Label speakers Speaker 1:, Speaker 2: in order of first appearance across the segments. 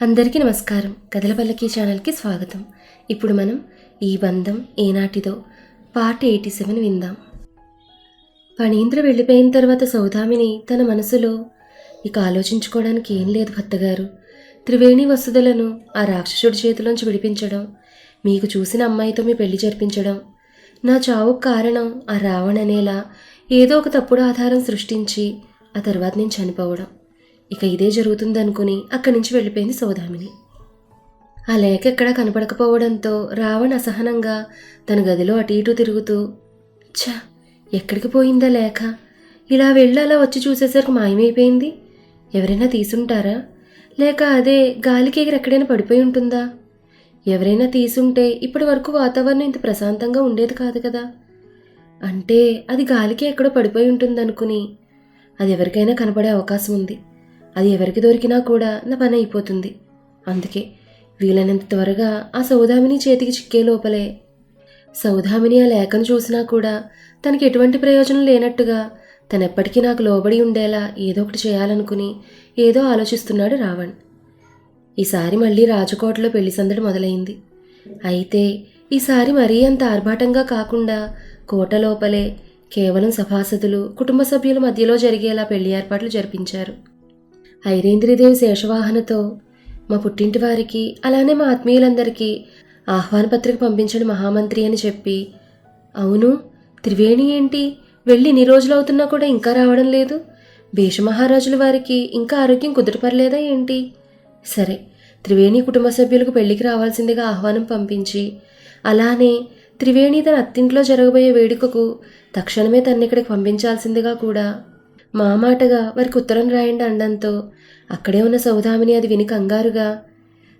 Speaker 1: అందరికీ నమస్కారం. కథల పల్లకి ఛానల్కి స్వాగతం. ఇప్పుడు మనం ఈ బంధం ఏనాటిదో పార్ట్ ఎయిటీ సెవెన్ విందాం. ఫణీంద్ర వెళ్ళిపోయిన తర్వాత సౌదామిని తన మనసులో ఇక ఆలోచించుకోవడానికి ఏం లేదు భర్తగారు. త్రివేణి వసుదలను ఆ రాక్షసుడి చేతిలోంచి విడిపించడం మీకు చూసిన అమ్మాయితో మీ పెళ్ళి జరిపించడం నా చావుకు కారణం ఆ రావణ్ అనేలా ఏదో ఒక తప్పుడు ఆధారం సృష్టించి ఆ తర్వాత నేను చనిపోవడం. ఇక ఇదే జరుగుతుందనుకుని అక్కడి నుంచి వెళ్ళిపోయింది సౌదామిని. ఆ లేఖ ఎక్కడా కనపడకపోవడంతో రావణ్ అసహనంగా తన గదిలో అటు ఇటు తిరుగుతూ ఛ ఎక్కడికి పోయిందా లేఖ ఇలా వెళ్ళి అలా వచ్చి చూసేసరికి మాయమైపోయింది. ఎవరైనా తీసుంటారా? లేక అదే గాలికి ఎగిరి ఎక్కడైనా పడిపోయి ఉంటుందా? ఎవరైనా తీసుంటే ఇప్పటి వరకు వాతావరణం ఇంత ప్రశాంతంగా ఉండేది కాదు కదా. అంటే అది గాలికి ఎక్కడో పడిపోయి ఉంటుందనుకుని అది ఎవరికైనా కనపడే అవకాశం ఉంది. అది ఎవరికి దొరికినా కూడా నా పని అయిపోతుంది. అందుకే వీలైనంత త్వరగా ఆ సౌదామిని చేతికి చిక్కే లోపలే. సౌదామిని ఆ లేఖను చూసినా కూడా తనకి ఎటువంటి ప్రయోజనం లేనట్టుగా తనెప్పటికీ నాకు లోబడి ఉండేలా ఏదో ఒకటి చేయాలనుకుని ఏదో ఆలోచిస్తున్నాడు రావణ్. ఈసారి మళ్ళీ రాజకోటలో పెళ్ళి సందడి మొదలైంది. అయితే ఈసారి మరీ అంత ఆర్భాటంగా కాకుండా కోట లోపలే కేవలం సభాసదులు కుటుంబ సభ్యుల మధ్యలో జరిగేలా పెళ్ళి ఏర్పాట్లు జరిపించారు. ఐరేంద్రదేవి శేషవాహనతో మా పుట్టింటి వారికి అలానే మా ఆత్మీయులందరికీ ఆహ్వాన పత్రిక పంపించండి మహామంత్రి అని చెప్పి. అవును త్రివేణి ఏంటి? వెళ్ళి ఇన్ని రోజులు అవుతున్నా కూడా ఇంకా రావడం లేదు. భీషమహారాజుల వారికి ఇంకా ఆరోగ్యం కుదుటపరలేదా ఏంటి? సరే త్రివేణి కుటుంబ సభ్యులకు పెళ్ళికి రావాల్సిందిగా ఆహ్వానం పంపించి అలానే త్రివేణి తన అత్తింట్లో జరగబోయే వేడుకకు తక్షణమే తన్నిక్కడికి పంపించాల్సిందిగా కూడా మా మాటగా వారికి ఉత్తరం రాయండి అనడంతో అక్కడే ఉన్న సౌదామిని అది విని కంగారుగా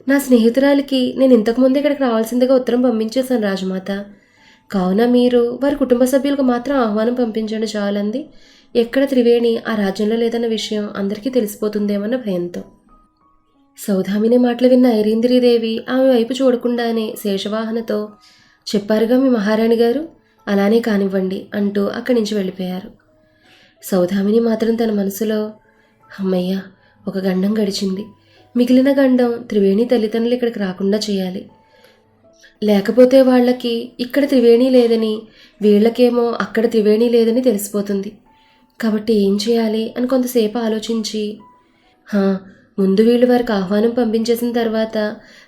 Speaker 1: నా స్నేహితురాలికి నేను ఇంతకుముందే ఇక్కడికి రావాల్సిందిగా ఉత్తరం పంపించేశాను రాజమాత. కావున మీరు వారి కుటుంబ సభ్యులకు మాత్రం ఆహ్వానం పంపించండి చాలంది. ఎక్కడ త్రివేణి ఆ రాజ్యంలో లేదన్న విషయం అందరికీ తెలిసిపోతుందేమన్న భయంతో. సౌధామిని మాటలు విన్న ఐరీంద్రీదేవి ఆమె వైపు చూడకుండానే శేషవాహనతో చెప్పారుగా మీ మహారాణి గారు అలానే కానివ్వండి అంటూ అక్కడి నుంచి వెళ్ళిపోయారు. సౌదామిని మాత్రం తన మనసులో అమ్మయ్య ఒక గండం గడిచింది. మిగిలిన గండం త్రివేణి తల్లిదండ్రులు ఇక్కడికి రాకుండా చేయాలి. లేకపోతే వాళ్ళకి ఇక్కడ త్రివేణి లేదని వీళ్ళకేమో అక్కడ త్రివేణి లేదని తెలిసిపోతుంది. కాబట్టి ఏం చేయాలి? అని కొంతసేపు ఆలోచించి ముందు వీళ్ళు వారికి ఆహ్వానం పంపించేసిన తర్వాత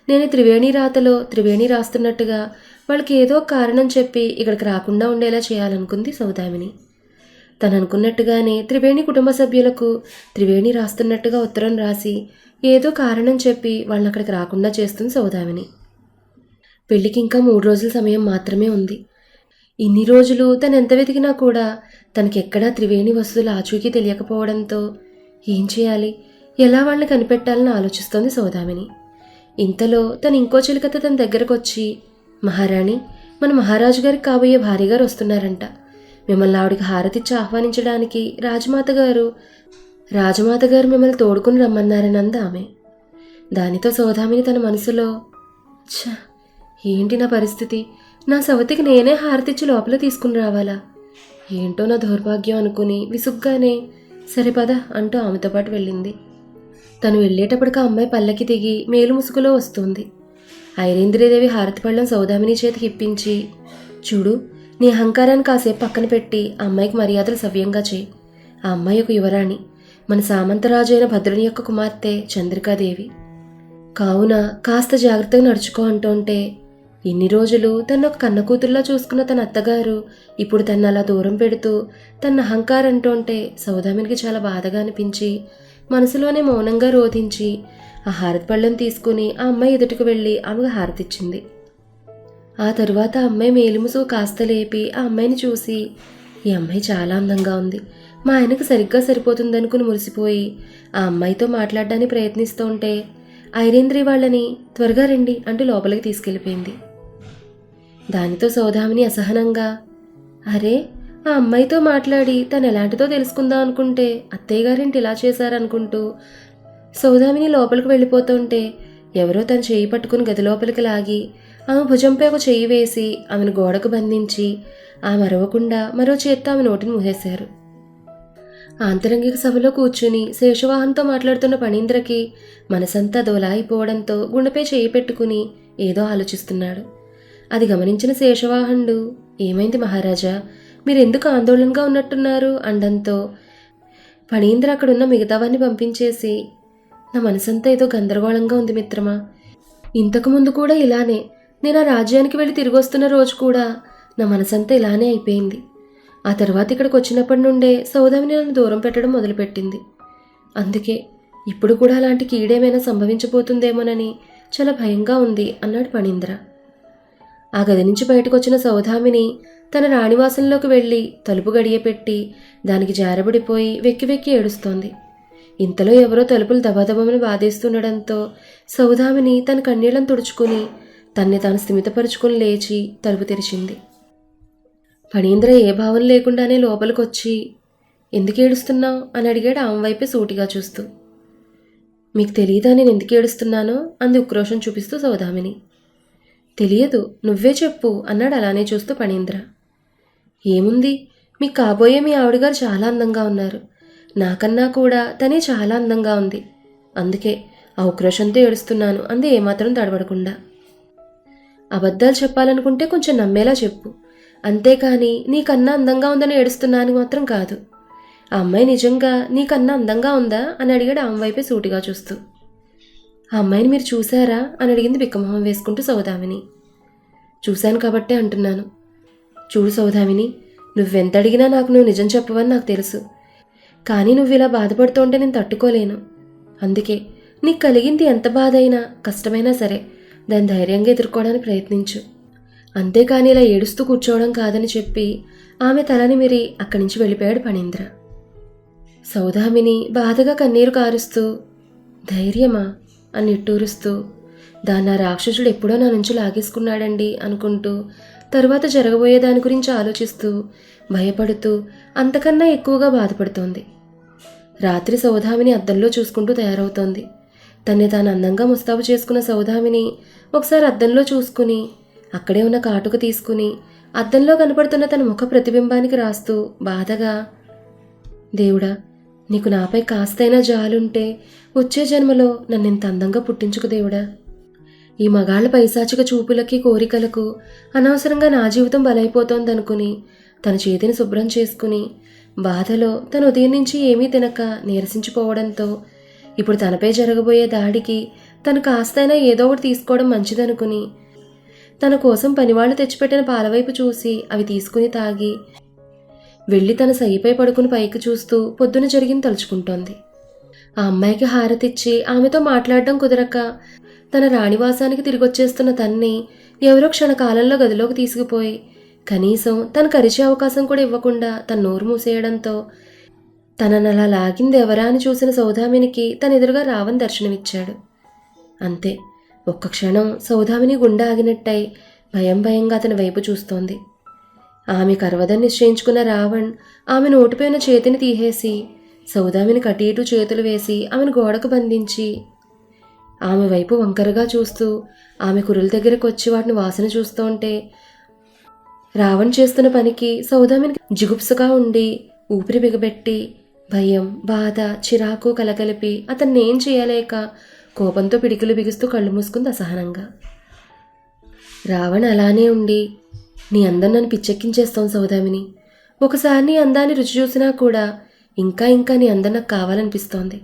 Speaker 1: నేను త్రివేణి రాతలో త్రివేణి రాస్తున్నట్టుగా వాళ్ళకి ఏదో కారణం చెప్పి ఇక్కడికి రాకుండా ఉండేలా చేయాలనుకుంది సౌదామిని తను అనుకున్నట్టుగానే త్రివేణి కుటుంబ సభ్యులకు త్రివేణి రాస్తున్నట్టుగా ఉత్తరం రాసి ఏదో కారణం చెప్పి వాళ్ళని అక్కడికి రాకుండా చేస్తుంది సౌదామిని. పెళ్ళికి ఇంకా మూడు రోజుల సమయం మాత్రమే ఉంది. ఇన్ని రోజులు తను ఎంత వెతికినా కూడా తనకెక్కడా త్రివేణి వస్తువుల ఆచూకీ తెలియకపోవడంతో ఏం చేయాలి? ఎలా వాళ్ళని కనిపెట్టాలని ఆలోచిస్తోంది సౌదామిని. ఇంతలో తను ఇంకో చిలుకత తన దగ్గరకు వచ్చి మహారాణి మన మహారాజు గారికి కాబోయే భార్య గారు వస్తున్నారంట. మిమ్మల్ని ఆవిడకి హారతిచ్చి ఆహ్వానించడానికి రాజమాత గారు రాజమాత గారు మిమ్మల్ని తోడుకుని రమ్మన్నారని అంది ఆమె. దానితో సౌదామిని తన మనసులో ఛ ఏంటి నా పరిస్థితి? నా సవతికి నేనే హారతిచ్చి లోపల తీసుకుని రావాలా? ఏంటో నా దౌర్భాగ్యం అనుకుని విసుగ్గానే సరే పద అంటూ ఆమెతో పాటు వెళ్ళింది. తను వెళ్ళేటప్పటికి అమ్మాయి పల్లకి దిగి మేలు ముసుగులో వస్తుంది. ఐరేంద్రదేవి హారతి పళ్ళం సౌదామిని చేతికి ఇప్పించి చూడు నీ అహంకారాన్ని కాసేపు పక్కన పెట్టి ఆ అమ్మాయికి మర్యాదలు సవ్యంగా చేయి. ఆ అమ్మాయి ఒక యువరాణి. మన సామంతరాజు అయిన భద్రుని యొక్క కుమార్తె చంద్రికాదేవి. కావున కాస్త జాగ్రత్తగా నడుచుకో అంటుంటే ఇన్ని రోజులు తన ఒక కన్న కూతుర్లా చూసుకున్న తన అత్తగారు ఇప్పుడు తను అలా దూరం పెడుతూ తన అహంకారం అంటుంటే సౌదామినికి చాలా బాధగా అనిపించి మనసులోనే మౌనంగా రోధించి ఆ హారతి పళ్ళెం తీసుకుని ఆ అమ్మాయి ఎదుటికి వెళ్ళి ఆమెకు హారతిచ్చింది ఆ తరువాత అమ్మాయి మేలుముసు కాస్త లేపి ఆ అమ్మాయిని చూసి ఈ అమ్మాయి చాలా అందంగా ఉంది. మా ఆయనకు సరిగ్గా సరిపోతుందనుకుని మురిసిపోయి ఆ అమ్మాయితో మాట్లాడడానికి ప్రయత్నిస్తూ ఉంటే ఐరేంద్రి వాళ్ళని త్వరగా రండి అంటూ లోపలికి తీసుకెళ్ళిపోయింది. దానితో సౌదామిని అసహనంగా అరే ఆ అమ్మాయితో మాట్లాడి తను ఎలాంటిదో తెలుసుకుందాం అనుకుంటే అత్తయ్య గారింటి ఇలా చేశారనుకుంటూ సౌదామిని లోపలికి వెళ్ళిపోతుంటే ఎవరో తను చేయి పట్టుకుని గది లోపలికి లాగి ఆమె భుజంపై ఒక చెయ్యి వేసి ఆమెను గోడకు బంధించి ఆమె అరవకుండా మరో చేత్తో ఆమె నోటిని మూసేశారు. ఆంతరంగిక సభలో కూర్చుని శేషవాహంతో మాట్లాడుతున్న పణీంద్రకి మనసంతా దోలా అయిపోవడంతో గుండెపై చేయి పెట్టుకుని ఏదో ఆలోచిస్తున్నాడు. అది గమనించిన శేషవాహనుడు ఏమైంది మహారాజా? మీరెందుకు ఆందోళనగా ఉన్నట్టున్నారు? అండంతో పణీంద్ర అక్కడున్న మిగతావాన్ని పంపించేసి నా మనసంతా ఏదో గందరగోళంగా ఉంది మిత్రమా? ఇంతకుముందు కూడా ఇలానే నేను ఆ రాజ్యానికి వెళ్ళి తిరిగి వస్తున్న రోజు కూడా నా మనసంతా ఇలానే అయిపోయింది. ఆ తర్వాత ఇక్కడికి వచ్చినప్పటి నుండే సౌదామిని నన్ను దూరం పెట్టడం మొదలుపెట్టింది. అందుకే ఇప్పుడు కూడా అలాంటి కీడేమైనా సంభవించబోతుందేమోనని చాలా భయంగా ఉంది అన్నాడు పణీంద్ర. ఆ గది నుంచి బయటకు వచ్చిన సౌదామిని తన రాణివాసంలోకి వెళ్ళి తలుపు గడియపెట్టి దానికి జారబడిపోయి వెక్కి వెక్కి ఏడుస్తోంది. ఇంతలో ఎవరో తలుపులు దబాదబమని బాధేస్తుండడంతో సౌదామిని తన కన్నీళ్ళను తుడుచుకుని తన్ని తాను స్థిమితపరుచుకుని లేచి తలుపు తెరిచింది. ఫణీంద్ర ఏ భావం లేకుండానే లోపలికొచ్చి ఎందుకు ఏడుస్తున్నావు అని అడిగాడు ఆమె వైపే సూటిగా చూస్తూ. మీకు తెలియదా నేను ఎందుకు ఏడుస్తున్నానో? అంది ఉక్రోషం చూపిస్తూ సౌదామిని. తెలియదు నువ్వే చెప్పు అన్నాడు అలానే చూస్తూ పణీంద్ర. ఏముంది? మీకు కాబోయే మీ ఆవిడగారు చాలా అందంగా ఉన్నారు. నాకన్నా కూడా తనే చాలా అందంగా ఉంది. అందుకే ఆ ఉక్రోషంతో ఏడుస్తున్నాను అంది ఏమాత్రం తడబడకుండా. అబద్ధాలు చెప్పాలనుకుంటే కొంచెం నమ్మేలా చెప్పు. అంతేకాని నీకన్నా అందంగా ఉందని ఏడుస్తున్నాను మాత్రం కాదు. ఆ అమ్మాయి నిజంగా నీకన్నా అందంగా ఉందా అని అడిగాడు ఆమె వైపే సూటిగా చూస్తూ. ఆ అమ్మాయిని మీరు చూసారా అని అడిగింది బిక్కమొహం వేసుకుంటూ సౌదామిని. చూశాను కాబట్టే అంటున్నాను. చూడు సౌదామిని నువ్వెంత అడిగినా నాకు నువ్వు నిజం చెప్పవని నాకు తెలుసు. కానీ నువ్వు ఇలా బాధపడుతుంటే నేను తట్టుకోలేను. అందుకే నీకు కలిగింది ఎంత బాధ అయినా కష్టమైనా సరే దాన్ని ధైర్యంగా ఎదుర్కోవడానికి ప్రయత్నించు. అంతేకాని ఇలా ఏడుస్తూ కూర్చోవడం కాదని చెప్పి ఆమె తలని మీరి అక్కడి నుంచి వెళ్ళిపోయాడు పణీంద్ర. సౌదామిని బాధగా కన్నీరు కారుస్తూ ధైర్యమా? అని నిట్టూరుస్తూ దాన్ని ఆ రాక్షసుడు ఎప్పుడో నా నుంచి లాగేసుకున్నాడండి అనుకుంటూ తరువాత జరగబోయే దాని గురించి ఆలోచిస్తూ భయపడుతూ అంతకన్నా ఎక్కువగా బాధపడుతోంది. రాత్రి సౌధామిని అద్దంలో చూసుకుంటూ తయారవుతోంది. తన్ని తాను అందంగా ముస్తాబు చేసుకున్న సౌదామిని ఒకసారి అద్దంలో చూసుకుని అక్కడే ఉన్న కాటుకు తీసుకుని అద్దంలో కనపడుతున్న తన ముఖ ప్రతిబింబానికి రాస్తూ బాధగా దేవుడా నీకు నాపై కాస్తైనా జాలుంటే వచ్చే జన్మలో నన్ను ఇంత అందంగా పుట్టించుకు దేవుడా. ఈ మగాళ్ళ పైశాచిక చూపులకి కోరికలకు అనవసరంగా నా జీవితం బలైపోతోందనుకుని తన చేతిని శుభ్రం చేసుకుని బాధలో తన ఉదయం నుంచి ఏమీ తినక నీరసించిపోవడంతో ఇప్పుడు తనపై జరగబోయే దాడికి తను కాస్తైనా ఏదో ఒకటి తీసుకోవడం మంచిదనుకుని తన కోసం పనివాళ్ళు తెచ్చిపెట్టిన పాలవైపు చూసి అవి తీసుకుని తాగి వెళ్ళి తన సైపై పడుకుని పైకి చూస్తూ పొద్దున జరిగింది తలుచుకుంటోంది. ఆ అమ్మాయికి హారతిచ్చి ఆమెతో మాట్లాడడం కుదరక తన రాణివాసానికి తిరిగొచ్చేస్తున్న తన్ని ఎవరో క్షణకాలంలో గదిలోకి తీసుకుపోయి కనీసం తనకు అరిచే అవకాశం కూడా ఇవ్వకుండా తన నోరు మూసేయడంతో తననలా అలా లాగింది ఎవరా అని చూసిన సౌదామినికి తన ఎదురుగా రావణ్ దర్శనమిచ్చాడు. అంతే ఒక్క క్షణం సౌదామిని గుండె ఆగినట్టయి భయం భయంగా అతని వైపు చూస్తోంది. ఆమె కర్వదని నిశ్చయించుకున్న రావణ్ ఆమె నోటిపోయిన చేతిని తీసేసి సౌదామిని కటి ఇటు చేతులు వేసి ఆమెను గోడకు బంధించి ఆమె వైపు వంకరగా చూస్తూ ఆమె కురుల దగ్గరకు వచ్చి వాటిని వాసన చూస్తుంటే రావణ్ చేస్తున్న పనికి సౌదామిని జిగుప్సగా ఉండి ఊపిరి బిగబెట్టి భయం బాధ చిరాకు కలగలిపి అతన్ని ఏం చేయలేక కోపంతో పిడికిలు బిగుస్తూ కళ్ళు మూసుకుంది అసహనంగా. రావణ్ అలానే ఉండి నీ అందం నన్ను పిచ్చెక్కించేస్తాం సౌదామిని. ఒకసారి నీ అందాన్ని రుచి చూసినా కూడా ఇంకా ఇంకా నీ అందం నాకు కావాలనిపిస్తోంది.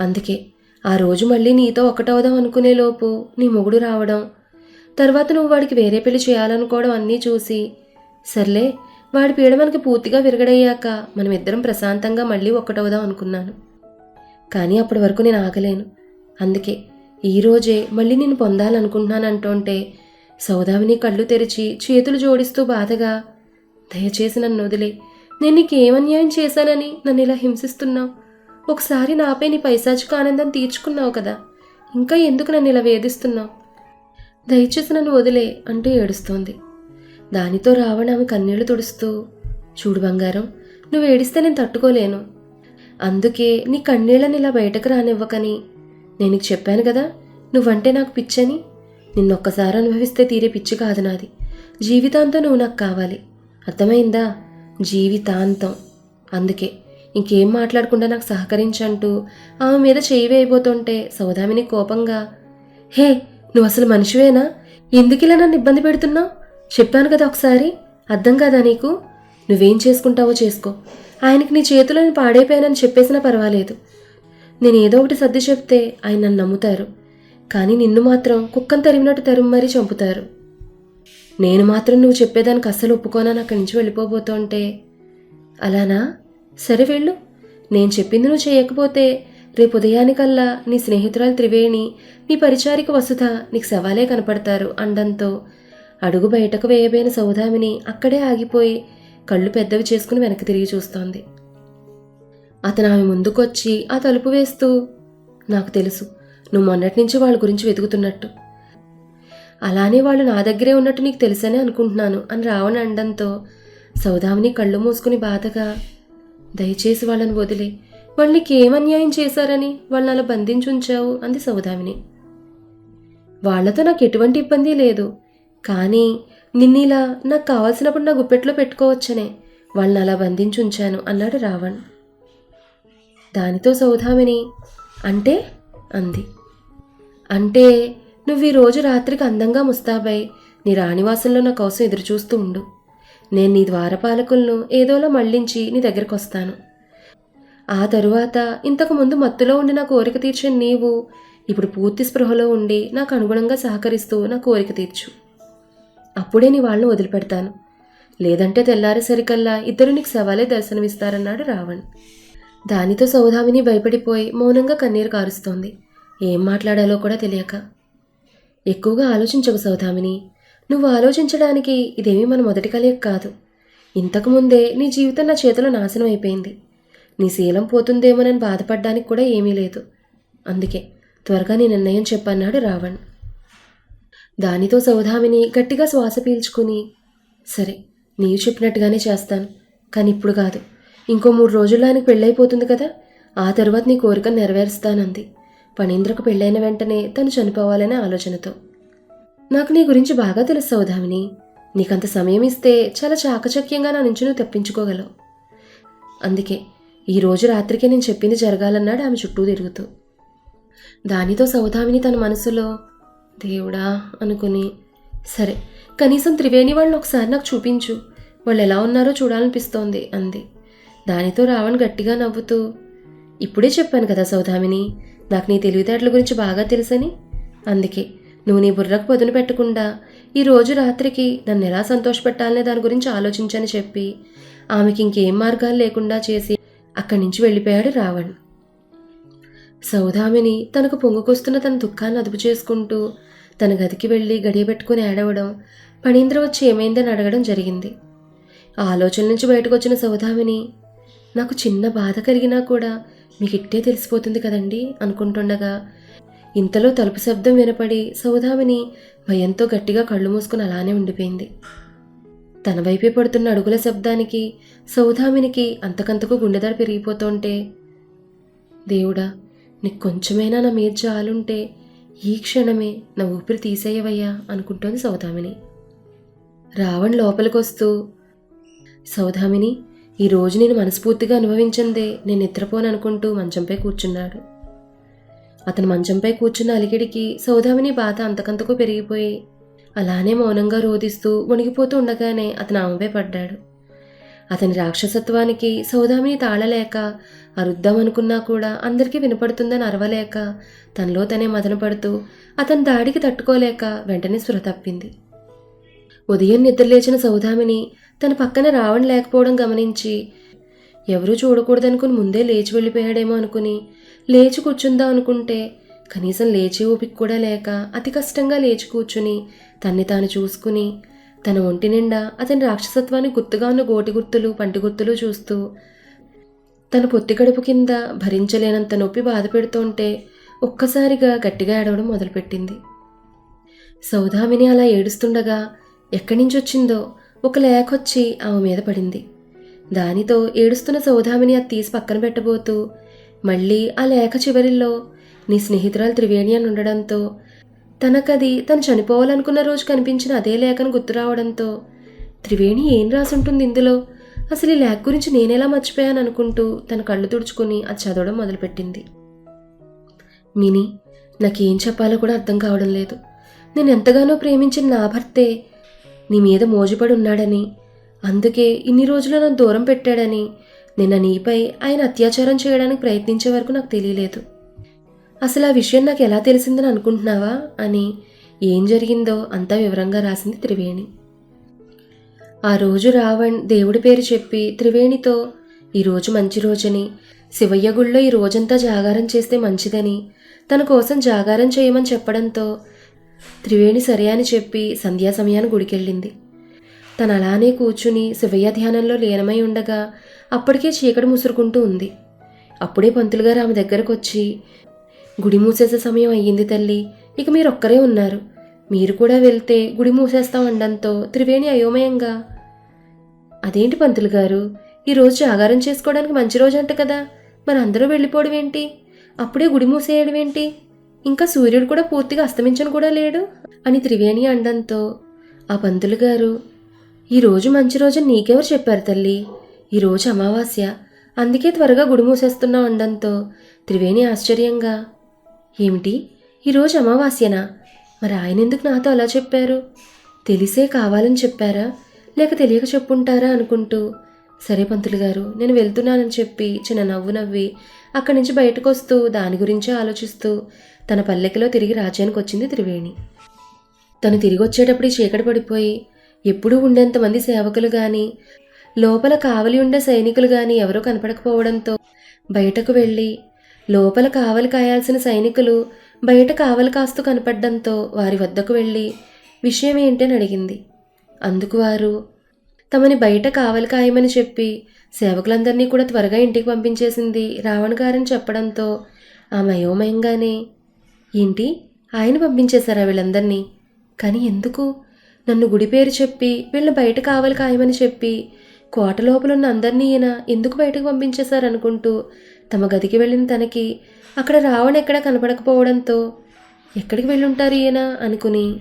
Speaker 1: అందుకే ఆ రోజు మళ్ళీ నీతో ఒకటవుదాం అనుకునే లోపు నీ మొగుడు రావడం తర్వాత నువ్వు వాడికి వేరే పెళ్ళి చేయాలనుకోవడం అన్నీ చూసి సర్లే వాడి పీడ మనకి పూర్తిగా విరగడయ్యాక మనం ఇద్దరం ప్రశాంతంగా మళ్ళీ ఒక్కటవుదాం అనుకున్నాను. కానీ అప్పటి వరకు నేను ఆగలేను. అందుకే ఈరోజే మళ్ళీ నేను పొందాలనుకుంటున్నాను అంటుంటే సౌదామిని కళ్ళు తెరిచి చేతులు జోడిస్తూ బాధగా దయచేసి నన్ను వదిలే. నేను నీకేమన్యాయం చేశానని నన్ను ఇలా హింసిస్తున్నావు? ఒకసారి నాపై నీ పైశాచిక ఆనందం తీర్చుకున్నావు కదా. ఇంకా ఎందుకు నన్ను ఇలా వేధిస్తున్నావు? దయచేసి నన్ను వదిలే అంటూ ఏడుస్తోంది. దానితో రావణ ఆమె కన్నీళ్ళు తుడుస్తూ చూడు బంగారం నువ్వు ఏడిస్తే నేను తట్టుకోలేను. అందుకే నీ కన్నీళ్ళని ఇలా బయటకు రానివ్వకని. నేను చెప్పాను కదా నువ్వంటే నాకు పిచ్చని. నిన్నొక్కసారి అనుభవిస్తే తీరే పిచ్చి కాదు నాది. జీవితాంతం నువ్వు నాకు కావాలి. అర్థమైందా? జీవితాంతం. అందుకే ఇంకేం మాట్లాడకుండా నాకు సహకరించంటూ ఆమె మీద చేయి వేయబోతుంటే సౌదామిని కోపంగా హే నువ్వు అసలు మనిషివేనా? ఎందుకు ఇలా నన్ను ఇబ్బంది పెడుతున్నావు? చెప్పాను కదా ఒకసారి అర్థం కాదా నీకు? నువ్వేం చేసుకుంటావో చేసుకో. ఆయనకి నీ చేతులను పాడైపోయానని చెప్పేసినా పర్వాలేదు. నేను ఏదో ఒకటి సర్ది చెప్తే ఆయన నన్ను నమ్ముతారు. కానీ నిన్ను మాత్రం కుక్కను తరిమినట్టు తరిమి మరీ చంపుతారు. నేను మాత్రం నువ్వు చెప్పేదానికి అస్సలు ఒప్పుకోనని అక్కడి నుంచి వెళ్ళిపోబోతుంటే? అలానా? సరే వెళ్ళు. నేను చెప్పింది నువ్వు చేయకపోతే రేపు ఉదయానికల్లా నీ స్నేహితురాలు త్రివేణి నీ పరిచారిక వసుధ నీకు సవాలే కనపడతారు అండంతో అడుగు బయటకు వేయబోయిన సౌదామిని అక్కడే ఆగిపోయి కళ్ళు పెద్దవి చేసుకుని వెనక్కి తిరిగి చూస్తోంది. అతను ఆమె ముందుకొచ్చి ఆ తలుపు వేస్తూ నాకు తెలుసు నువ్వు మొన్నటి నుంచి వాళ్ళ గురించి వెతుకుతున్నట్టు. అలానే వాళ్ళు నా దగ్గరే ఉన్నట్టు నీకు తెలుసనే అనుకుంటున్నాను అని రావణ అండంతో సౌదామిని కళ్ళు మూసుకుని బాధగా దయచేసి వాళ్ళని వదిలే వాళ్ళు నీకేం అన్యాయం చేశారని వాళ్ళని అలా బంధించుంచావు అంది సౌదామిని వాళ్ళతో నాకు ఎటువంటి ఇబ్బంది లేదు కానీ నిన్నిలా నాకు కావాల్సినప్పుడు నా గుప్పెట్లో పెట్టుకోవచ్చనే. వాళ్ళని అలా బంధించి ఉంచాను అన్నాడు రావణ్. దానితో సౌధామిని అంటే? అంది. అంటే నువ్వు ఈ రోజు రాత్రికి అందంగా ముస్తాబై నీ రాణివాసంలో నా కోసం ఎదురుచూస్తూ ఉండు. నేను నీ ద్వారపాలకులను ఏదోలా మళ్ళించి నీ దగ్గరకు వస్తాను ఆ తరువాత ఇంతకు ముందు మత్తులో ఉండి నా కోరిక తీర్చిన నీవు ఇప్పుడు పూర్తి స్పృహలో ఉండి నాకు అనుగుణంగా సహకరిస్తూ నా కోరిక తీర్చు. అప్పుడే నీ వాళ్ళను వదిలిపెడతాను. లేదంటే తెల్లారేసరికల్లా ఇద్దరు నీకు సవాలే దర్శనమిస్తారన్నాడు రావణ్. దానితో సౌదామిని భయపడిపోయి మౌనంగా కన్నీరు కారుస్తోంది. ఏం మాట్లాడాలో కూడా తెలియక. ఎక్కువగా ఆలోచించకు సౌదామిని నువ్వు ఆలోచించడానికి ఇదేమీ మన మొదటి కలయిక కాదు. ఇంతకుముందే నీ జీవితం నా చేతిలో నాశనం అయిపోయింది. నీ శీలం పోతుందేమోనని బాధపడడానికి కూడా ఏమీ లేదు. అందుకే త్వరగా నీ నిర్ణయం చెప్పన్నాడు రావణ్. దానితో సౌదామిని గట్టిగా శ్వాస పీల్చుకుని సరే నీవు చెప్పినట్టుగానే చేస్తాను. కానీ ఇప్పుడు కాదు. ఇంకో మూడు రోజుల్లో ఆయనకు పెళ్ళైపోతుంది కదా. ఆ తర్వాత నీ కోరికను నెరవేరుస్తానంది. పణీంద్రకు పెళ్ళైన వెంటనే తను చనిపోవాలనే ఆలోచనతో. నాకు నీ గురించి బాగా తెలుసు సౌదామిని నీకంత సమయం ఇస్తే చాలా చాకచక్యంగా నా నుంచి నువ్వు తప్పించుకోగలవు. అందుకే ఈ రోజు రాత్రికే నేను చెప్పింది జరగాలన్నాడు ఆమె చుట్టూ తిరుగుతూ. దానితో సౌదామిని తన మనసులో దేవుడా అనుకుని సరే కనీసం త్రివేణి వాళ్ళని ఒకసారి నాకు చూపించు. వాళ్ళు ఎలా ఉన్నారో చూడాలనిపిస్తోంది అంది. దానితో రావణ్ గట్టిగా నవ్వుతూ ఇప్పుడే చెప్పాను కదా సౌదామిని నాకు నీ తెలివితేటల గురించి బాగా తెలుసని. అందుకే నువ్వు నీ బుర్రకు పదును పెట్టకుండా ఈ రోజు రాత్రికి నన్ను ఎలా సంతోషపెట్టాలనే దాని గురించి ఆలోచించని చెప్పి ఆమెకి ఇంకేం మార్గాలు లేకుండా చేసి అక్కడి నుంచి వెళ్ళిపోయాడు రావణ్. సౌదామిని తనకు పొంగుకొస్తున్న తన దుఃఖాన్ని అదుపు చేసుకుంటూ తన గదికి వెళ్ళి గడియబెట్టుకుని ఏడవడం పణీంద్ర వచ్చి ఏమైందని అడగడం జరిగింది. ఆలోచన నుంచి బయటకు వచ్చిన సౌదామిని నాకు చిన్న బాధ కలిగినా కూడా మీకు ఇట్టే తెలిసిపోతుంది కదండి అనుకుంటుండగా ఇంతలో తలుపు శబ్దం వినపడి సౌదామిని భయంతో గట్టిగా కళ్ళు మూసుకుని అలానే ఉండిపోయింది. తన వైపే పడుతున్న అడుగుల శబ్దానికి సౌదామినికి అంతకంతకు గుండెదడ పెరిగిపోతుంటే దేవుడా నీకు కొంచెమైనా నా మీద జాలుంటే ఈ క్షణమే నా ఊపిరి తీసేయవయ్యా అనుకుంటోంది సౌదామిని. రావణ్ లోపలికొస్తూ సౌదామిని ఈ రోజు నేను మనస్ఫూర్తిగా అనుభవించిందే నేను నిద్రపోను అనుకుంటూ మంచంపై కూర్చున్నాడు. అతను మంచంపై కూర్చున్న అలిగిడికి సౌదామిని బాధ అంతకంతకు పెరిగిపోయి అలానే మౌనంగా రోధిస్తూ వణిగిపోతూ ఉండగానే అతను ఆమెపై పడ్డాడు. అతని రాక్షసత్వానికి సౌదామిని తాళలేక అరుద్దామనుకున్నా కూడా అందరికీ వినపడుతుందని అరవలేక తనలో తనే మదనపడుతూ అతని దాడికి తట్టుకోలేక వెంటనే స్పృహ తప్పింది. ఉదయం నిద్రలేచిన సౌదామిని తన పక్కన రావణ్ లేకపోవడం గమనించి ఎవరూ చూడకూడదనుకుని ముందే లేచి వెళ్ళిపోయాడేమో అనుకుని లేచి కూర్చుందాం అనుకుంటే కనీసం లేచి ఓపిక కూడా లేక అతి కష్టంగా లేచి కూర్చుని తన్ని తాను చూసుకుని తన ఒంటి నిండా అతని రాక్షసత్వానికి గుర్తుగా ఉన్న గోటి గుర్తులు పంటి గుర్తులు చూస్తూ తన పొత్తి కడుపు కింద భరించలేనంత నొప్పి బాధ పెడుతుంటే ఒక్కసారిగా గట్టిగా ఏడవడం మొదలుపెట్టింది. సౌదామిని అలా ఏడుస్తుండగా ఎక్కడి నుంచి వచ్చిందో ఒక లేఖ వచ్చి ఆమె మీద పడింది. దానితో ఏడుస్తున్న సౌదామిని అది తీసి పక్కన పెట్టబోతూ మళ్ళీ ఆ లేఖ చివరిలో నీ స్నేహితురాలు త్రివేణి అని ఉండడంతో తనకది తను చనిపోవాలనుకున్న రోజు కనిపించిన అదే లేఖను గుర్తు రావడంతో త్రివేణి ఏం రాసుంటుంది ఇందులో? అసలు ఈ లేఖ గురించి నేనెలా మర్చిపోయాను అనుకుంటూ తన కళ్ళు తుడుచుకుని అది చదవడం మొదలుపెట్టింది. మిని నాకేం చెప్పాలో కూడా అర్థం కావడం లేదు. నేను ఎంతగానో ప్రేమించిన నా భర్తే నీ మీద మోజుపడి ఉన్నాడని అందుకే ఇన్ని రోజులు నన్ను దూరం పెట్టాడని నిన్న నీపై ఆయన అత్యాచారం చేయడానికి ప్రయత్నించే వరకు నాకు తెలియలేదు. అసలు ఆ విషయం నాకు ఎలా తెలిసిందని అనుకుంటున్నావా అని ఏం జరిగిందో అంతా వివరంగా రాసింది త్రివేణి. ఆ రోజు రావణ్ దేవుడి పేరు చెప్పి త్రివేణితో ఈరోజు మంచి రోజని. శివయ్య గుళ్ళో ఈ రోజంతా జాగారం చేస్తే మంచిదని. తన కోసం జాగారం చేయమని చెప్పడంతో త్రివేణి సరే అని చెప్పి సంధ్యా సమయాన్ని గుడికెళ్ళింది. తను అలానే కూర్చుని శివయ్య ధ్యానంలో లీనమై ఉండగా అప్పటికే చీకటి ముసురుకుంటూ ఉంది. అప్పుడే పంతులుగారు ఆమె దగ్గరకు వచ్చి గుడి మూసేసే సమయం అయ్యింది తల్లి. ఇక మీరు ఒక్కరే ఉన్నారు. మీరు కూడా వెళ్తే గుడి మూసేస్తాం అనడంతో త్రివేణి అయోమయంగా అదేంటి పంతులు గారు? ఈరోజు జాగారం చేసుకోవడానికి మంచి రోజు అంట కదా. మరి అందరూ వెళ్ళిపోవడం ఏంటి? అప్పుడే గుడి మూసేయడం ఏంటి? ఇంకా సూర్యుడు కూడా పూర్తిగా అస్తమించను కూడా లేడు? అని త్రివేణి అండంతో ఆ పంతులు గారు ఈరోజు మంచి రోజు నీకెవరు చెప్పారు తల్లి? ఈరోజు అమావాస్య. అందుకే త్వరగా గుడి మూసేస్తున్నాం అండంతో త్రివేణి ఆశ్చర్యంగా ఏమిటి? ఈరోజు అమావాస్యనా? మరి ఆయన ఎందుకు నాతో అలా చెప్పారు? తెలిసే కావాలని చెప్పారా? లేక తెలియక చెప్పుంటారా అనుకుంటూ? సరే పంతులు గారు నేను వెళ్తున్నానని చెప్పి చిన్న నవ్వు నవ్వి అక్కడి నుంచి బయటకు వస్తూ దాని గురించే ఆలోచిస్తూ తన పల్లెకిలో తిరిగి రాజ్యానికి వచ్చింది త్రివేణి. తను తిరిగి వచ్చేటప్పుడు చీకటి పడిపోయి ఎప్పుడూ ఉండేంతమంది సేవకులు కానీ లోపల కావలి ఉండే సైనికులు కానీ ఎవరూ కనపడకపోవడంతో బయటకు వెళ్ళి లోపల కావలి కాయాల్సిన సైనికులు బయట కావలి కాస్తూ కనపడడంతో వారి వద్దకు వెళ్ళి విషయం ఏంటని అడిగింది. అందుకు వారు తమని బయట కావలి కాయమని చెప్పి సేవకులందరినీ కూడా త్వరగా ఇంటికి పంపించేసింది రావణ్ గారని చెప్పడంతో ఆమె అయోమయంగానే ఏంటి? ఆయన పంపించేశారా వీళ్ళందరినీ? కానీ ఎందుకు? నన్ను గుడి పేరు చెప్పి వీళ్ళు బయట కావలి కాయమని చెప్పి కోట లోపల ఉన్న అందరినీ ఈయన ఎందుకు బయటకు పంపించేశారనుకుంటూ తమ గదికి వెళ్ళిన తనకి అక్కడ రావణ ఎక్కడా కనపడకపోవడంతో ఎక్కడికి వెళ్ళుంటారు ఈయన అనుకుని.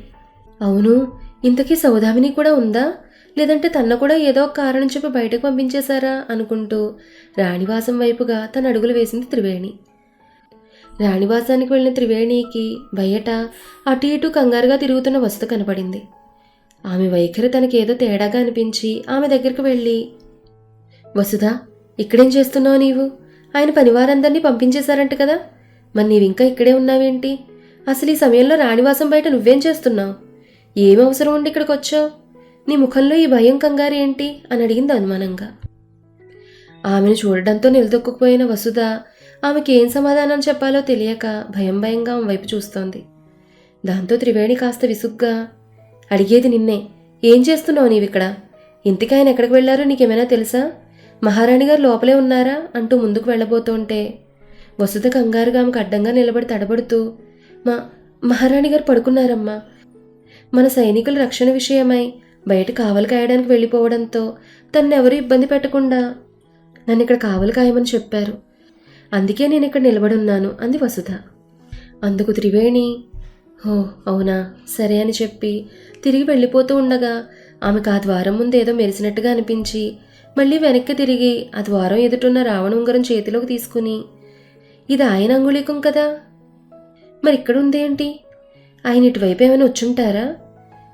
Speaker 1: అవును ఇంతకీ సౌదామిని కూడా ఉందా? లేదంటే తన కూడా ఏదో ఒక కారణం చెప్పి బయటకు పంపించేశారా అనుకుంటూ రాణివాసం వైపుగా తన అడుగులు వేసింది త్రివేణి. రాణివాసానికి వెళ్ళిన త్రివేణికి బయట అటు ఇటు కంగారుగా తిరుగుతున్న వసత కనపడింది. ఆమె వైఖరి తనకేదో తేడాగా అనిపించి ఆమె దగ్గరికి వెళ్ళి వసుధ ఇక్కడేం చేస్తున్నావు నీవు? ఆయన పనివారందరినీ పంపించేశారంట కదా. మరి నీవింకా ఇక్కడే ఉన్నావేంటి? అసలు ఈ సమయంలో రాణివాసం బయట నువ్వేం చేస్తున్నావు? ఏం అవసరం ఉండి ఇక్కడికి వచ్చావు నీ ముఖంలో ఈ భయం కంగారు ఏంటి? అని అడిగింది అనుమానంగా. ఆమెను చూడడంతో నిలదొక్కుపోయిన వసుధ ఆమెకి ఏం సమాధానం చెప్పాలో తెలియక భయం భయంగా ఆమె వైపు చూస్తోంది. దాంతో త్రివేణి కాస్త విసుగ్గా అడిగేది నిన్నే ఏం చేస్తున్నావు నీవిక్కడ? ఇంతకాయన ఎక్కడికి వెళ్ళారో నీకేమైనా తెలుసా? మహారాణి గారు లోపలే ఉన్నారా అంటూ ముందుకు వెళ్ళబోతుంటే వసుధ కంగారుగా ఆమెకు అడ్డంగా నిలబడి తడబడుతూ మా మహారాణి గారు పడుకున్నారమ్మా. మన సైనికుల రక్షణ విషయమై బయట కావలి కాయడానికి వెళ్ళిపోవడంతో తన్నెవరూ ఇబ్బంది పెట్టకుండా నన్ను ఇక్కడ కావలి కాయమని చెప్పారు. అందుకే నేను ఇక్కడ నిలబడున్నాను అంది వసుధ. అందుకు త్రివేణి ఓ అవునా సరే అని చెప్పి తిరిగి వెళ్ళిపోతూ ఉండగా ఆమెకు ఆ ద్వారం ముందు ఏదో మెరిసినట్టుగా అనిపించి మళ్ళీ వెనక్కి తిరిగి ఆ ద్వారం ఎదుటున్న రావణ ఉంగరం చేతిలోకి తీసుకుని ఇది ఆయన అంగుళీకం కదా? మరి ఇక్కడ ఉందేంటి ఆయన ఇటువైపు ఏమైనా వచ్చుంటారా?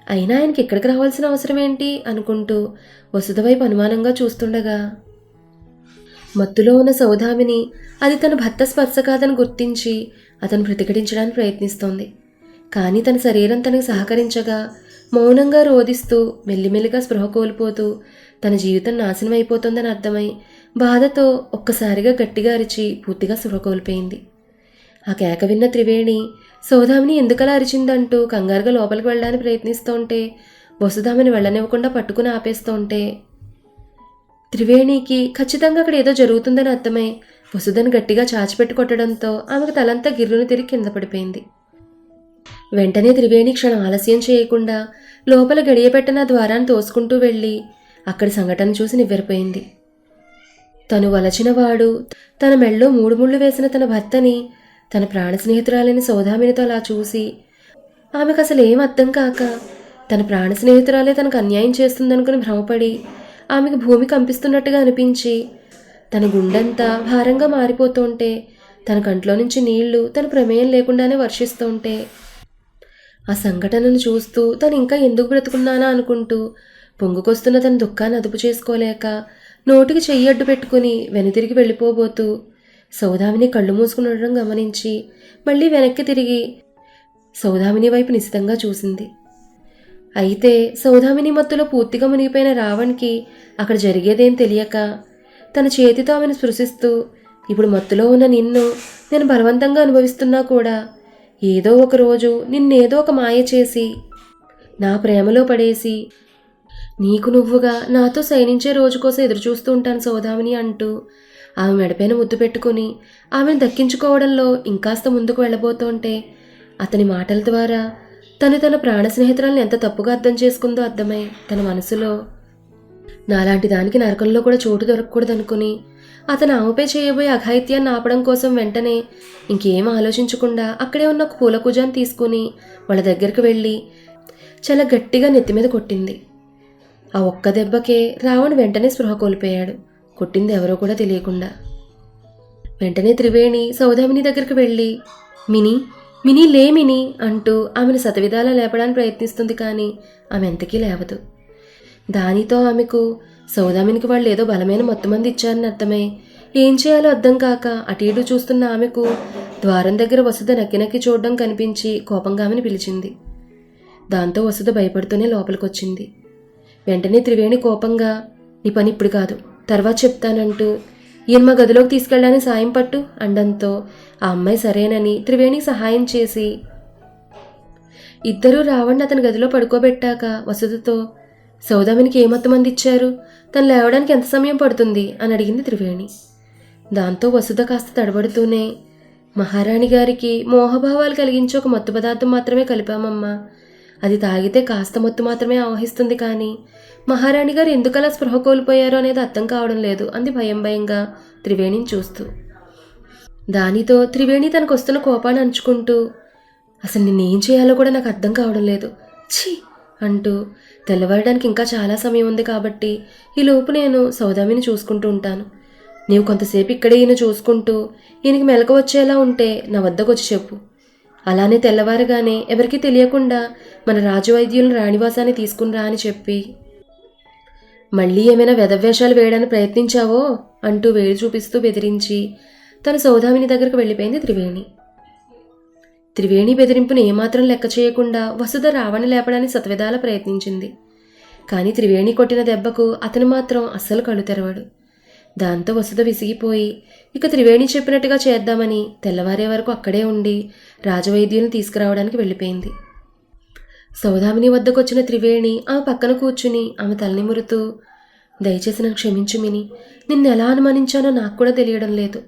Speaker 1: అయినా ఆయనకి ఇక్కడికి రావాల్సిన అవసరం ఏంటి? అనుకుంటూ వసుధ వైపు అనుమానంగా చూస్తుండగా మత్తులో ఉన్న సౌదామిని అది తన భర్త స్పర్శ కాదని గుర్తించి అతను ప్రతిఘటించడానికి ప్రయత్నిస్తోంది. కానీ తన శరీరం తనకు సహకరించగా మౌనంగా రోధిస్తూ మెల్లిమెల్లిగా స్పృహ కోల్పోతూ తన జీవితం నాశనం అయిపోతుందని అర్థమై బాధతో ఒక్కసారిగా గట్టిగా అరిచి పూర్తిగా స్పృహ కోల్పోయింది ఆ కేక విన్న త్రివేణి సౌదామిని ఎందుకలా అరిచిందంటూ కంగారుగా లోపలికి వెళ్ళడానికి ప్రయత్నిస్తుంటే వసుధామిని వెళ్ళనివ్వకుండా పట్టుకుని ఆపేస్తుంటే? త్రివేణికి ఖచ్చితంగా అక్కడ ఏదో జరుగుతుందని అర్థమై వసుధను గట్టిగా చాచిపెట్టి కొట్టడంతో ఆమెకు తలంతా గిర్రును తిరిగి కింద పడిపోయింది. వెంటనే త్రివేణి క్షణం ఆలస్యం చేయకుండా లోపల గడియపెట్టిన ద్వారాన్ని తోసుకుంటూ వెళ్ళి అక్కడి సంఘటన చూసి నివ్వెరపోయింది. తను వలచినవాడు తన మెళ్ళో మూడు ముళ్ళు వేసిన తన భర్తని తన ప్రాణ స్నేహితురాలని సౌదామినితో అలా చూసి ఆమెకు అసలు ఏం అర్థం కాక తన ప్రాణ స్నేహితురాలే తనకు అన్యాయం చేస్తుందనుకుని భ్రమపడి ఆమెకు భూమి కంపిస్తున్నట్టుగా అనిపించి తన గుండెంతా భారంగా మారిపోతుంటే తన కంట్లో నుంచి నీళ్ళు తన ప్రమేయం లేకుండానే వర్షిస్తుంటే ఆ సంఘటనను చూస్తూ తను ఇంకా ఎందుకు బ్రతుకున్నానా అనుకుంటూ పొంగుకొస్తున్న తన దుఃఖాన్ని అదుపు చేసుకోలేక నోటికి చెయ్యి అడ్డు పెట్టుకుని వెనుతిరిగి వెళ్ళిపోబోతూ సౌదామిని కళ్ళు మూసుకుని ఉండడం గమనించి మళ్ళీ వెనక్కి తిరిగి సౌదామిని వైపు నిశితంగా చూసింది. అయితే సౌదామిని మత్తులో పూర్తిగా మునిగిపోయిన రావణ్కి అక్కడ జరిగేదేం తెలియక తన చేతితో ఆమెను స్పృశిస్తూ ఇప్పుడు మత్తులో ఉన్న నిన్ను నేను బలవంతంగా అనుభవిస్తున్నా కూడా ఏదో ఒక రోజు నిన్నేదో ఒక మాయ చేసి నా ప్రేమలో పడేసి నీకు నువ్వుగా నాతో శయనించే రోజు కోసం ఎదురుచూస్తూ ఉంటాను సోదామిని అంటూ ఆమె మెడపైన ముద్దు పెట్టుకుని ఆమెను దక్కించుకోవడంలో ఇంకాస్త ముందుకు వెళ్ళబోతుంటే అతని మాటల ద్వారా తను తన ప్రాణ స్నేహితురాలను ఎంత తప్పుగా అర్థం చేసుకుందో అర్థమై తన మనసులో నాలాంటి దానికి నరకంలో కూడా చోటు దొరకకూడదనుకుని అతను ఆమెపై చేయబోయే అఘాయిత్యాన్ని ఆపడం కోసం వెంటనే ఇంకేం ఆలోచించకుండా అక్కడే ఉన్న ఒక పూల కుజాన్ని తీసుకుని వాళ్ళ దగ్గరికి వెళ్ళి చాలా గట్టిగా నెత్తి మీద కొట్టింది. ఆ ఒక్క దెబ్బకే రావణ్ వెంటనే స్పృహ కోల్పోయాడు. కొట్టింది ఎవరో కూడా తెలియకుండా. వెంటనే త్రివేణి సౌదామిని దగ్గరికి వెళ్ళి మిని మినీ లే మిని అంటూ ఆమెను సతవిధాలా లేపడానికి ప్రయత్నిస్తుంది కానీ ఆమె ఎంతకీ లేవదు. దానితో ఆమెకు సౌదామినికి వాళ్ళు ఏదో బలమైన మొత్తమంది ఇచ్చారని అర్థమై. ఏం చేయాలో అర్థం కాక అటు ఇటు చూస్తున్న ఆమెకు ద్వారం దగ్గర వసుధ నక్కి నక్కి చూడడం కనిపించి కోపంగా ఆమెను పిలిచింది. దాంతో వసుధ భయపడుతూనే లోపలికొచ్చింది. వెంటనే త్రివేణి కోపంగా నీ పని ఇప్పుడు కాదు తర్వాత చెప్తానంటూ ఈయన మా గదిలోకి తీసుకెళ్ళడానికి సాయం పట్టు అండంతో ఆ అమ్మాయి సరేనని త్రివేణికి సహాయం చేసి ఇద్దరూ రావణ్ అతని గదిలో పడుకోబెట్టాక వసుధతో సౌదామినికి ఏమత్తమంది ఇచ్చారు తను లేవడానికి ఎంత సమయం పడుతుంది? అని అడిగింది త్రివేణి. దాంతో వసుధ కాస్త తడబడుతూనే మహారాణి గారికి మోహభావాలు కలిగించే ఒక మత్తు పదార్థం మాత్రమే కలిపామమ్మా. అది తాగితే కాస్త మత్తు మాత్రమే ఆవహిస్తుంది కానీ మహారాణి గారు ఎందుకలా స్పృహ కోల్పోయారో అనేది అర్థం కావడం లేదు. అంది భయం భయంగా త్రివేణిని చూస్తూ. దానితో త్రివేణి తనకు వస్తున్న కోపాన్ని అంచుకుంటూ అసలు నిన్నేం చేయాలో కూడా నాకు అర్థం కావడం లేదు. ఛీ! అంటూ తెల్లవారడానికి ఇంకా చాలా సమయం ఉంది కాబట్టి ఈ లోపు నేను సౌదామిని చూసుకుంటూ ఉంటాను. నీవు కొంతసేపు ఇక్కడే ఈయన చూసుకుంటూ ఈయనకి మెలకు వచ్చేలా ఉంటే నా వద్దకు వచ్చి చెప్పు. అలానే తెల్లవారగానే ఎవరికీ తెలియకుండా మన రాజవైద్యులను రాణివాసాన్ని తీసుకుని రా అని చెప్పి మళ్ళీ ఏమైనా వెధవేషాలు వేయడానికి ప్రయత్నించావో అంటూ వేడి చూపిస్తూ బెదిరించి తన సౌదామిని దగ్గరకు వెళ్ళిపోయింది త్రివేణి. త్రివేణి బెదిరింపును ఏమాత్రం లెక్క చేయకుండా వసుధ రావణ లేపడానికి సత్విధాల ప్రయత్నించింది. కానీ త్రివేణి కొట్టిన దెబ్బకు అతను మాత్రం అస్సలు కళ్ళు తెరవాడు. దాంతో వసుధ విసిగిపోయి ఇక త్రివేణి చెప్పినట్టుగా చేద్దామని తెల్లవారే వరకు అక్కడే ఉండి రాజవైద్యులను తీసుకురావడానికి వెళ్ళిపోయింది. సౌదామిని వద్దకు వచ్చిన త్రివేణి ఆమె పక్కన కూర్చుని ఆమె తలనిమురుతూ దయచేసి నన్ను క్షమించు మిని. నిన్ను ఎలా అనుమానించానో నాకు కూడా తెలియడం లేదు.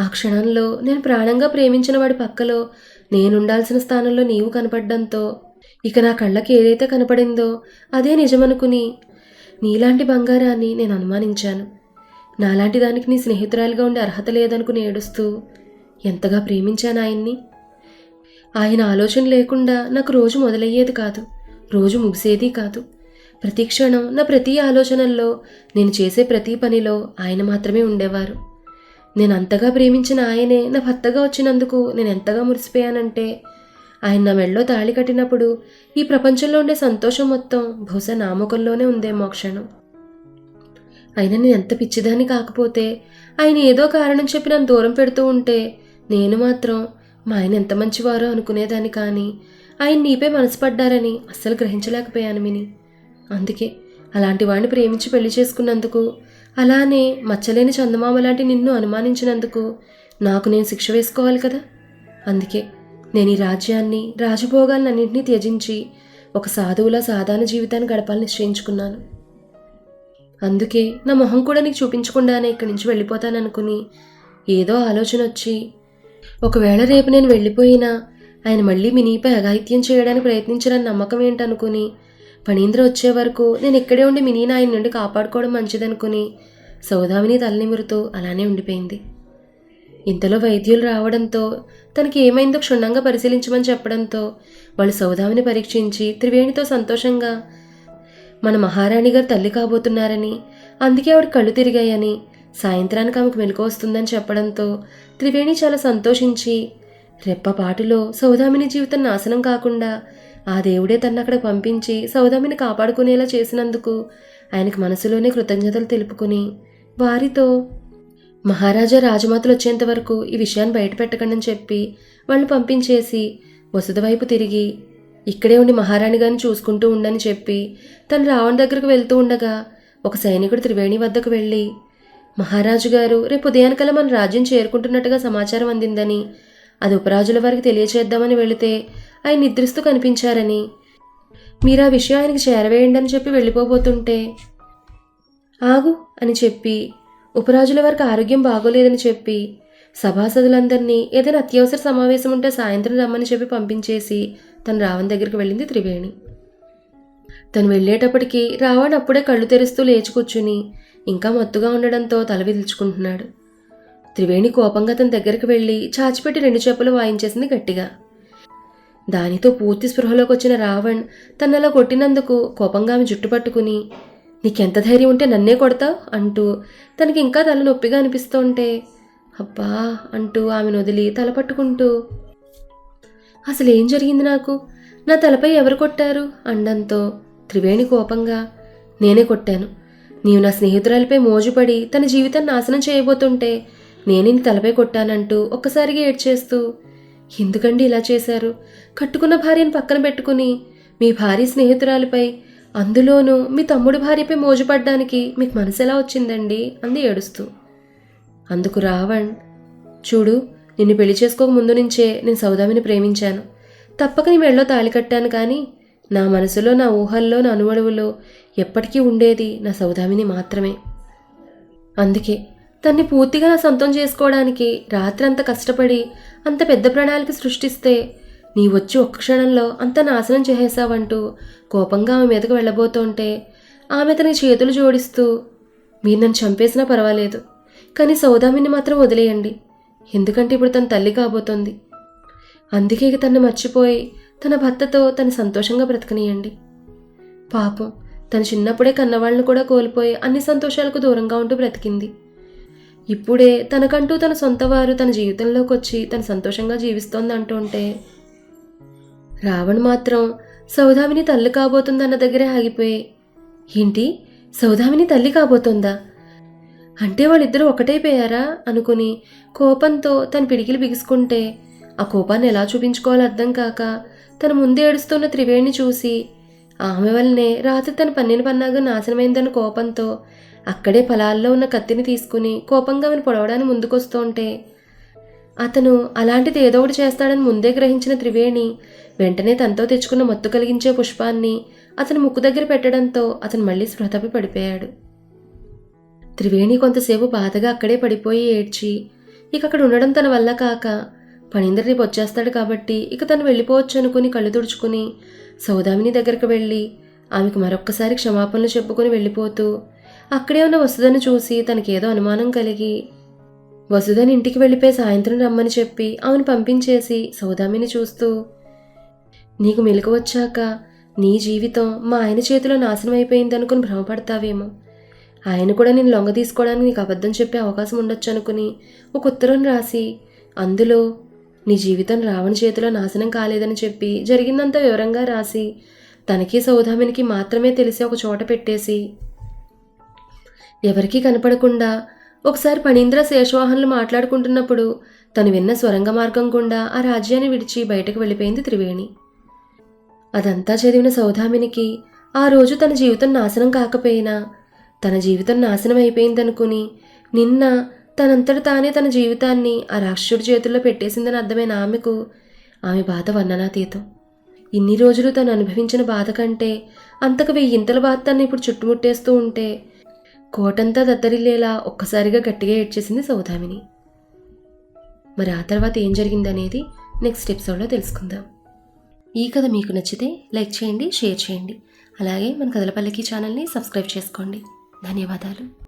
Speaker 1: ఆ క్షణంలో నేను ప్రాణంగా ప్రేమించిన వాడి పక్కలో నేనుండాల్సిన స్థానంలో నీవు కనపడడంతో ఇక నా కళ్ళకి ఏదైతే కనపడిందో అదే నిజమనుకుని నీలాంటి బంగారాన్ని నేను అనుమానించాను. నాలాంటి దానికి నీ స్నేహితురాలుగా ఉండే అర్హత లేదనుకుని ఏడుస్తూ ఎంతగా ప్రేమించాను ఆయన్ని? ఆయన ఆలోచన లేకుండా నాకు రోజు మొదలయ్యేది కాదు రోజు ముగిసేది కాదు. ప్రతి క్షణం నా ప్రతి ఆలోచనల్లో నేను చేసే ప్రతి పనిలో ఆయన మాత్రమే ఉండేవారు. నేను అంతగా ప్రేమించిన ఆయనే నా భర్తగా వచ్చినందుకు నేను ఎంతగా మురిసిపోయానంటే ఆయన నా మెళ్ళో తాళి కట్టినప్పుడు ఈ ప్రపంచంలో ఉండే సంతోషం మొత్తం బహుశా నామకంలోనే ఉందేమో క్షణం. అయినా నేను ఎంత పిచ్చిదాన్ని కాకపోతే ఆయన ఏదో కారణం చెప్పి నన్ను దూరం పెడుతూ ఉంటే నేను మాత్రం మా ఆయన ఎంత మంచివారో అనుకునేదాన్ని కానీ ఆయన నీపై మనసు పడ్డారని అస్సలు గ్రహించలేకపోయాను మిని. అందుకే అలాంటి వాడిని ప్రేమించి పెళ్ళి చేసుకున్నందుకు అలానే మచ్చలేని చందమామ లాంటి నిన్ను అనుమానించినందుకు నాకు నేను శిక్ష వేసుకోవాలి కదా? అందుకే నేను ఈ రాజ్యాన్ని రాజభోగాలన్నింటినీ త్యజించి ఒక సాధువులా సాధారణ జీవితాన్ని గడపాలని నిశ్చయించుకున్నాను. అందుకే నా మొహం కూడా నీకు చూపించకుండానే ఇక్కడి నుంచి వెళ్ళిపోతాననుకుని ఏదో ఆలోచన వచ్చి ఒకవేళ రేపు నేను వెళ్ళిపోయినా ఆయన మళ్ళీ మినీపై అఘాయిత్యం చేయడానికి ప్రయత్నించిన నమ్మకం ఏంటనుకుని ఫణీంద్ర వచ్చే వరకు నేను ఇక్కడే ఉండి మినీని ఆయన నుండి కాపాడుకోవడం మంచిదనుకుని సౌదామిని తలనిమురుతూ అలానే ఉండిపోయింది. ఇంతలో వైద్యులు రావడంతో తనకి ఏమైందో క్షుణ్ణంగా పరిశీలించమని చెప్పడంతో వాళ్ళు సౌదామిని పరీక్షించి త్రివేణితో సంతోషంగా మన మహారాణి గారు తల్లి కాబోతున్నారని అందుకే ఆవిడ కళ్ళు తిరిగాయని సాయంత్రానికి ఆమెకు మెలకు వస్తుందని చెప్పడంతో త్రివేణి చాలా సంతోషించి రెప్పపాటులో సౌదామిని జీవితం నాశనం కాకుండా ఆ దేవుడే తన్ను అక్కడ పంపించి సౌదామిని కాపాడుకునేలా చేసినందుకు ఆయనకు మనసులోనే కృతజ్ఞతలు తెలుపుకుని వారితో మహారాజా రాజమాతలు వచ్చేంత వరకు ఈ విషయాన్ని బయట పెట్టకండి అని చెప్పి వాళ్ళు పంపించేసి వసుధ వైపు తిరిగి ఇక్కడే ఉండి మహారాణి గారిని చూసుకుంటూ ఉండని చెప్పి తను రావణ్ దగ్గరకు వెళ్తూ ఉండగా ఒక సైనికుడు త్రివేణి వద్దకు వెళ్ళి మహారాజు గారు రేపు ఉదయానికల్లా మన రాజ్యం చేరుకుంటున్నట్టుగా సమాచారం అందిందని అది ఉపరాజుల వారికి తెలియచేద్దామని వెళితే ఆయన నిద్రిస్తూ కనిపించారని. మీరు ఆ విషయం ఆయనకి చేరవేయండి అని చెప్పి వెళ్ళిపోబోతుంటే ఆగు అని చెప్పి ఉపరాజుల వారికి ఆరోగ్యం బాగోలేదని చెప్పి సభాసదులందరినీ ఏదైనా అత్యవసర సమావేశం ఉంటే సాయంత్రం రమ్మని చెప్పి పంపించేసి తను రావణ్ దగ్గరికి వెళ్ళింది త్రివేణి. తను వెళ్ళేటప్పటికి రావణ్ అప్పుడే కళ్ళు తెరుస్తూ లేచి కూర్చుని ఇంకా మత్తుగా ఉండడంతో తల విదిల్చుకుంటున్నాడు. త్రివేణి కోపంగా తన దగ్గరికి వెళ్ళి చాచిపెట్టి రెండు చేపలు వాయించేసింది గట్టిగా. దానితో పూర్తి స్పృహలోకి వచ్చిన రావణ్ తనలా కొట్టినందుకు కోపంగా ఆమె జుట్టు పట్టుకుని నీకెంత ధైర్యం ఉంటే నన్నే కొడతావు? అంటూ తనకి ఇంకా తల నొప్పిగా అనిపిస్తుంటే అబ్బా అంటూ ఆమెను వదిలి తల పట్టుకుంటూ అసలు ఏం జరిగింది నాకు? నా తలపై ఎవరు కొట్టారు? అండంతో త్రివేణి కోపంగా నేనే కొట్టాను. నీవు నా స్నేహితురాలిపై మోజుపడి తన జీవితం నాశనం చేయబోతుంటే నేను నీ తలపై కొట్టానంటూ ఒక్కసారిగా ఏడ్చేస్తూ ఎందుకండి ఇలా చేశారు? కట్టుకున్న భార్యను పక్కన పెట్టుకుని మీ భార్య స్నేహితురాలిపై అందులోనూ మీ తమ్ముడి భార్యపై మోజుపడ్డానికి మీకు మనసు ఎలా వచ్చిందండి? అంది ఏడుస్తూ. అందుకు రావణ్ చూడు నిన్ను పెళ్ళి చేసుకోక ముందు నుంచే నేను సౌదామిని ప్రేమించాను. తప్పక నీ మెళ్ళో తాళి కట్టాను కానీ నా మనసులో నా ఊహల్లో నా అనువడువులో ఎప్పటికీ ఉండేది నా సౌదామిని మాత్రమే. అందుకే తన్ని పూర్తిగా నా సొంతం చేసుకోవడానికి రాత్రంతా కష్టపడి అంత పెద్ద ప్రణాళిక సృష్టిస్తే నీ వచ్చి ఒక్క క్షణంలో అంత నాశనం చేసేసావంటూ కోపంగా ఆమె మీదకు వెళ్ళబోతుంటే ఆమె తనకి చేతులు జోడిస్తూ మీరు నన్ను చంపేసినా పర్వాలేదు కానీ సౌదామిని మాత్రం వదిలేయండి ఎందుకంటే ఇప్పుడు తన తల్లి కాబోతోంది. అందుకే ఇక తను మర్చిపోయి తన భర్తతో తను సంతోషంగా బ్రతకనియండి. పాపం తను చిన్నప్పుడే కన్నవాళ్ళను కూడా కోల్పోయి అన్ని సంతోషాలకు దూరంగా ఉంటూ బ్రతికింది. ఇప్పుడే తనకంటూ తన సొంత వారు తన జీవితంలోకి వచ్చి తను సంతోషంగా జీవిస్తోంది అంటుంటే రావణ్ మాత్రం సౌదామిని తల్లి కాబోతుందన్న దగ్గరే ఆగిపోయి ఏంటి? సౌదామిని తల్లి కాబోతుందా? అంటే వాళ్ళిద్దరూ ఒకటైపోయారా అనుకుని కోపంతో తన పిడికిలు బిగుసుకుంటే ఆ కోపాన్ని ఎలా చూపించుకోవాలో అర్థం కాక తన ముందే ఏడుస్తున్న త్రివేణిని చూసి ఆమె వల్లనే రాత్రి తన పన్నెన పన్నాగా నాశనమైందన్న కోపంతో అక్కడే పొలాల్లో ఉన్న కత్తిని తీసుకుని కోపంగా ఆమెను పొడవడానికి ముందుకొస్తుంటే అతను అలాంటిది ఏదో ఒకటి చేస్తాడని ముందే గ్రహించిన త్రివేణి వెంటనే తనతో తెచ్చుకున్న మత్తు కలిగించే పుష్పాన్ని అతని ముక్కు దగ్గర పెట్టడంతో అతను మళ్ళీ స్పృహతపి పడిపోయాడు. త్రివేణి కొంతసేపు బాధగా అక్కడే పడిపోయి ఏడ్చి ఇక అక్కడ ఉండడం తన వల్ల కాక పనీంద్ర రేపు వచ్చేస్తాడు కాబట్టి ఇక తను వెళ్ళిపోవచ్చు అనుకుని కళ్ళు తుడుచుకుని సౌదామిని దగ్గరకు వెళ్ళి ఆమెకు మరొక్కసారి క్షమాపణలు చెప్పుకొని వెళ్ళిపోతూ అక్కడే ఉన్న వసుధను చూసి తనకేదో అనుమానం కలిగి వసుధని ఇంటికి వెళ్ళిపోయి సాయంత్రం రమ్మని చెప్పి ఆమెను పంపించేసి సౌదామిని చూస్తూ నీకు మెలకు వచ్చాక నీ జీవితం మా ఆయన చేతిలో నాశనం అయిపోయింది అనుకుని భ్రమపడతావేమో. ఆయన కూడా నేను లొంగ తీసుకోవడానికి నీకు అబద్ధం చెప్పే అవకాశం ఉండొచ్చు అనుకుని ఒక ఉత్తరం రాసి అందులో నీ జీవితం రావణ చేతిలో నాశనం కాలేదని చెప్పి జరిగిందంతా వివరంగా రాసి తనకి సౌదామినికి మాత్రమే తెలిసి ఒక చోట పెట్టేసి. ఎవరికీ కనపడకుండా ఒకసారి పణీంద్ర శేషవాహన్లు మాట్లాడుకుంటున్నప్పుడు తను విన్న స్వరంగ మార్గం గుండా ఆ రాజ్యాన్ని విడిచి బయటకు వెళ్ళిపోయింది త్రివేణి. అదంతా చదివిన సౌదామినికి ఆ రోజు తన జీవితం నాశనం కాకపోయినా తన జీవితం నాశనం అయిపోయిందనుకుని నిన్న తనంతట తానే తన జీవితాన్ని ఆ రాక్షసుడి చేతుల్లో పెట్టేసిందని అర్థమైన ఆమెకు ఆమె బాధ వర్ణనాతీతం. ఇన్ని రోజులు తను అనుభవించిన బాధ కంటే అంతకు వెయ్యింతల బాధ తను ఇప్పుడు చుట్టుముట్టేస్తూ ఉంటే కోటంతా దద్దరిల్లేలా ఒక్కసారిగా గట్టిగా ఏడ్చేసింది సౌదామిని. మరి ఆ తర్వాత ఏం జరిగిందనేది నెక్స్ట్ ఎపిసోడ్లో తెలుసుకుందాం. ఈ కథ మీకు నచ్చితే లైక్ చేయండి షేర్ చేయండి. అలాగే మన కథలపల్లికి ఛానల్ని సబ్స్క్రైబ్ చేసుకోండి. ధన్యవాదాలు.